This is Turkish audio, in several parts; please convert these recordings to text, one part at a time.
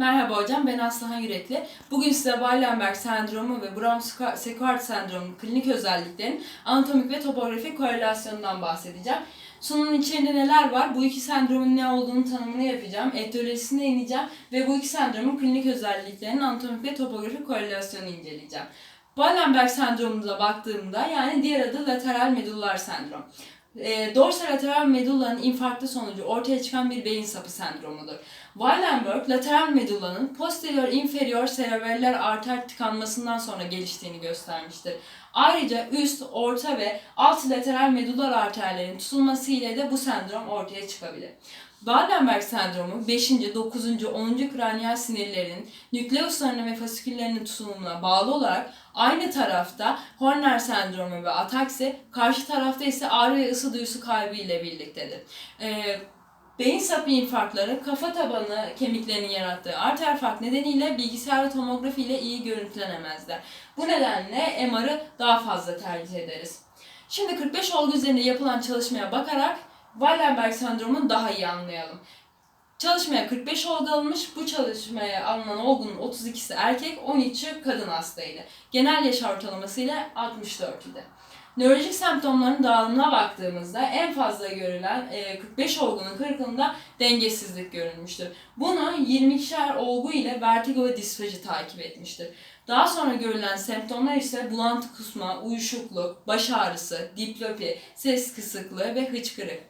Merhaba hocam, ben Aslıhan Yürekli. Bugün size Weilenberg sendromu ve Brown-Sequard sendromu klinik özelliklerinin anatomik ve topografik korelasyonundan bahsedeceğim. Sununun içinde neler var? Bu iki sendromun ne olduğunu tanımını yapacağım. Etiyolojisine ineceğim ve bu iki sendromun klinik özelliklerinin anatomik ve topografik korelasyonunu inceleyeceğim. Weilenberg sendromumuza baktığımda yani diğer adı lateral medullar sendrom. E, dorsolateral medullanın infarktı sonucu ortaya çıkan bir beyin sapı sendromudur. Weilenberg, lateral medullanın posterior inferior serebeller arter tıkanmasından sonra geliştiğini göstermiştir. Ayrıca üst, orta ve alt lateral medullar arterlerin tutulması ile de bu sendrom ortaya çıkabilir. Wallenberg sendromu 5. 9. 10. kraniyal sinirlerin nükleuslarının ve fasiküllerinin tutulumuna bağlı olarak aynı tarafta Horner sendromu ve ataksi, karşı tarafta ise ağrı ve ısı duyusu kaybı ile birliktedir. Ee, Beyin sapı infarktları kafa tabanı kemiklerinin yarattığı arter fark nedeniyle bilgisayar tomografi ile iyi görüntülenemezler. Bu nedenle MR'ı daha fazla tercih ederiz. Şimdi 45 olgu üzerinde yapılan çalışmaya bakarak Wallenberg sendromunu daha iyi anlayalım. Çalışmaya 45 olgu alınmış. Bu çalışmaya alınan olgunun 32'si erkek, 13'ü kadın hastaydı. Genel yaş ortalaması ile 64 idi. Nörolojik semptomların dağılımına baktığımızda en fazla görülen e, 45 olgunun 40'ında dengesizlik görülmüştür. Bunu 22'şer olgu ile vertigo ve disfaji takip etmiştir. Daha sonra görülen semptomlar ise bulantı kusma, uyuşukluk, baş ağrısı, diplopi, ses kısıklığı ve hıçkırık.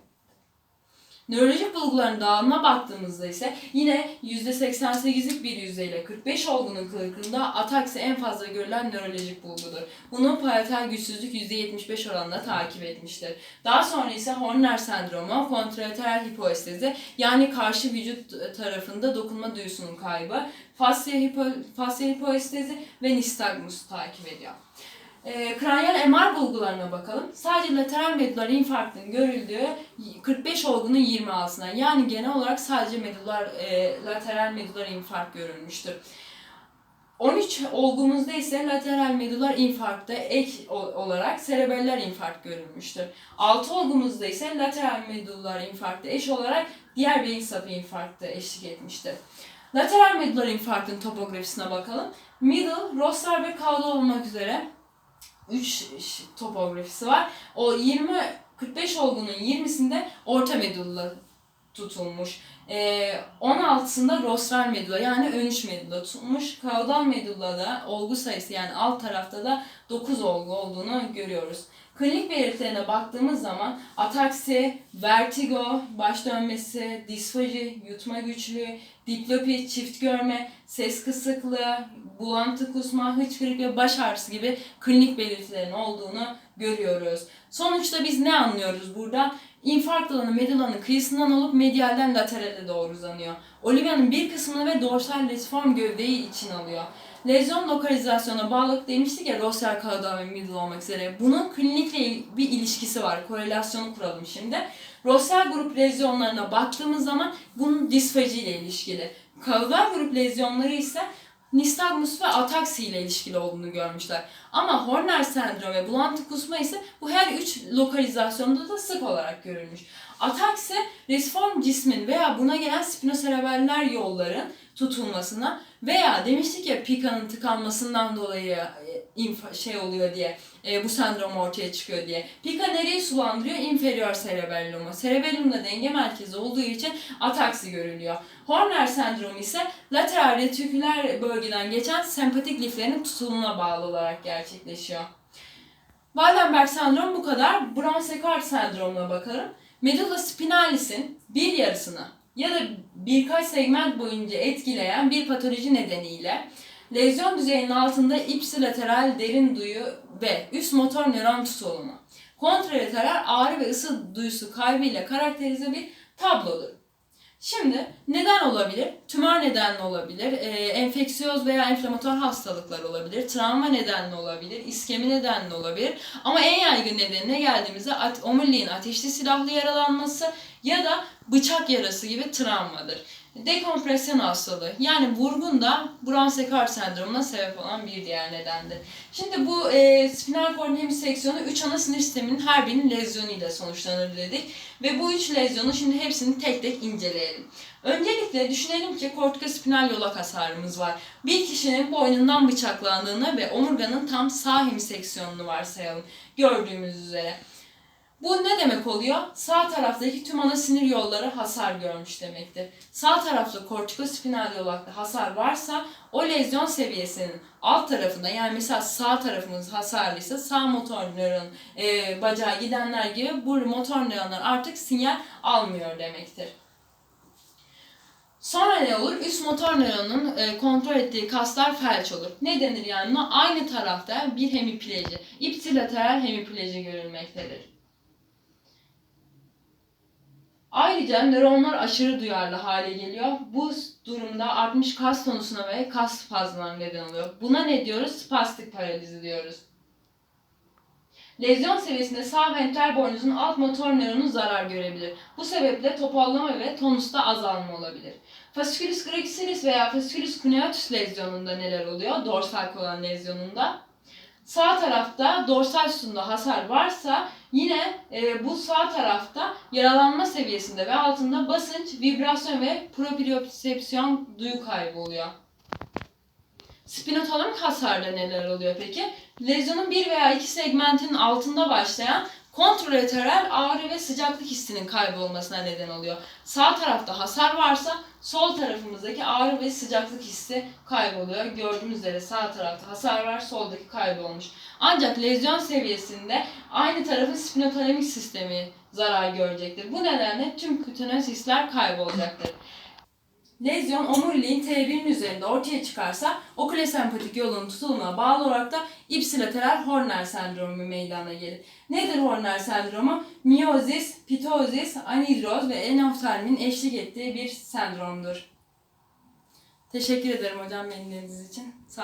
Nörolojik bulguların dağılımına baktığımızda ise yine %88'lik bir yüzdeyle 45 olgunun 40'ında ataksi en fazla görülen nörolojik bulgudur. Bunun parietal güçsüzlük %75 oranında takip etmiştir. Daha sonra ise Horner sendromu, kontralateral hipoestezi yani karşı vücut tarafında dokunma duyusunun kaybı, fasya, hipo, fasya hipoestezi ve nistagmus takip ediyor. E, kranyal MR bulgularına bakalım. Sadece lateral medullar infarktın görüldüğü 45 olgunun 26'sına yani genel olarak sadece medullar e, lateral medullar infarkt görülmüştür. 13 olgumuzda ise lateral medullar infarkta ek olarak serebeller infarkt görülmüştür. 6 olgumuzda ise lateral medullar infarkta eş olarak diğer beyin sapı infarkta eşlik etmiştir. Lateral medullar infarktın topografisine bakalım. Middle, rostral ve caudal olmak üzere 3 topografisi var. O 20 45 olgunun 20'sinde orta medulla tutulmuş. Ee, 16'sında rostral medulla yani ön iç medulla tutulmuş. Kaudal medullada olgu sayısı yani alt tarafta da 9 olgu olduğunu görüyoruz. Klinik belirtilerine baktığımız zaman ataksi, vertigo, baş dönmesi, disfaji, yutma güçlüğü, diplopi, çift görme, ses kısıklığı, bulantı kusma, hıçkırık ve baş ağrısı gibi klinik belirtilerin olduğunu görüyoruz. Sonuçta biz ne anlıyoruz burada? İnfarkt alanı medullanın kıyısından olup medyalden laterale doğru uzanıyor. Olivia'nın bir kısmını ve dorsal retiform gövdeyi için alıyor. Lezyon lokalizasyona bağlılık demiştik ya Rossel kaudal ve middle olmak üzere. Bunun klinikle bir ilişkisi var. Korelasyonu kuralım şimdi. Rossel grup lezyonlarına baktığımız zaman bunun disfaji ile ilişkili. Kaudal grup lezyonları ise nistagmus ve ataksi ile ilişkili olduğunu görmüşler. Ama Horner sendromu ve bulantı kusma ise bu her üç lokalizasyonda da sık olarak görülmüş. Ataksi, resform cismin veya buna gelen spinoserebeller yolların tutulmasına veya demiştik ya pikanın tıkanmasından dolayı e, şey oluyor diye e, bu sendrom ortaya çıkıyor diye. Pika nereyi sulandırıyor? Inferior cerebellumu. Cerebellumda denge merkezi olduğu için ataksi görülüyor. Horner sendromu ise lateral retiküler bölgeden geçen sempatik liflerin tutulumuna bağlı olarak gerçekleşiyor. Waldenberg sendromu bu kadar. Brown-Sequard sendromuna bakalım. Medulla spinalis'in bir yarısını ya da birkaç segment boyunca etkileyen bir patoloji nedeniyle lezyon düzeyinin altında ipsilateral derin duyu ve üst motor nöron tutulumu, kontralateral ağrı ve ısı duyusu kaybıyla karakterize bir tablodur. Şimdi neden olabilir? Tümör nedenli olabilir, e, enfeksiyöz veya enflamatuar hastalıklar olabilir, travma nedenli olabilir, iskemi nedenli olabilir. Ama en yaygın nedenine geldiğimizde omuriliğin ateşli silahlı yaralanması ya da bıçak yarası gibi travmadır. Dekompresyon hastalığı yani vurgun da Brown-Sequard sendromuna sebep olan bir diğer nedendir. Şimdi bu e, spinal kordon hemiseksiyonu 3 ana sinir sisteminin her birinin lezyonu ile sonuçlanır dedik. Ve bu üç lezyonu şimdi hepsini tek tek inceleyelim. Öncelikle düşünelim ki kortikospinal yolak hasarımız var. Bir kişinin boynundan bıçaklandığını ve omurganın tam sağ hemiseksiyonunu varsayalım. Gördüğümüz üzere. Bu ne demek oluyor? Sağ taraftaki tüm ana sinir yolları hasar görmüş demektir. Sağ tarafta kortikospinal yolakta hasar varsa o lezyon seviyesinin alt tarafında yani mesela sağ tarafımız hasarlıysa sağ motor nöron e, bacağa gidenler gibi bu motor nöronlar artık sinyal almıyor demektir. Sonra ne olur? Üst motor nöronun e, kontrol ettiği kaslar felç olur. Ne denir yani? Aynı tarafta bir hemipleji, ipsilateral hemipleji görülmektedir. Ayrıca nöronlar aşırı duyarlı hale geliyor. Bu durumda artmış kas tonusuna ve kas spazmlarına neden oluyor. Buna ne diyoruz? Spastik paralizi diyoruz. Lezyon seviyesinde sağ ventral boynuzun alt motor nöronu zarar görebilir. Bu sebeple topallama ve tonusta azalma olabilir. Fasciculus gracilis veya fasciculus cuneatus lezyonunda neler oluyor? Dorsal kolon lezyonunda. Sağ tarafta dorsal sütunda hasar varsa yine e, bu sağ tarafta yaralanma seviyesinde ve altında basınç, vibrasyon ve propriosepsiyon duyu kaybı oluyor. Spinotalamik hasarda neler oluyor peki? Lezyonun bir veya iki segmentinin altında başlayan kontralateral ağrı ve sıcaklık hissinin kaybolmasına neden oluyor. Sağ tarafta hasar varsa sol tarafımızdaki ağrı ve sıcaklık hissi kayboluyor. Gördüğünüz üzere sağ tarafta hasar var, soldaki kaybolmuş. Ancak lezyon seviyesinde aynı tarafın spinotalamik sistemi zarar görecektir. Bu nedenle tüm kütünes hisler kaybolacaktır. Lezyon omuriliğin T1'in üzerinde ortaya çıkarsa okulosempatik yolunun tutulumuna bağlı olarak da ipsilateral Horner sendromu meydana gelir. Nedir Horner sendromu? Miyozis, pitozis, anidroz ve enoftalmin eşlik ettiği bir sendromdur. Teşekkür ederim hocam beni için. Sağ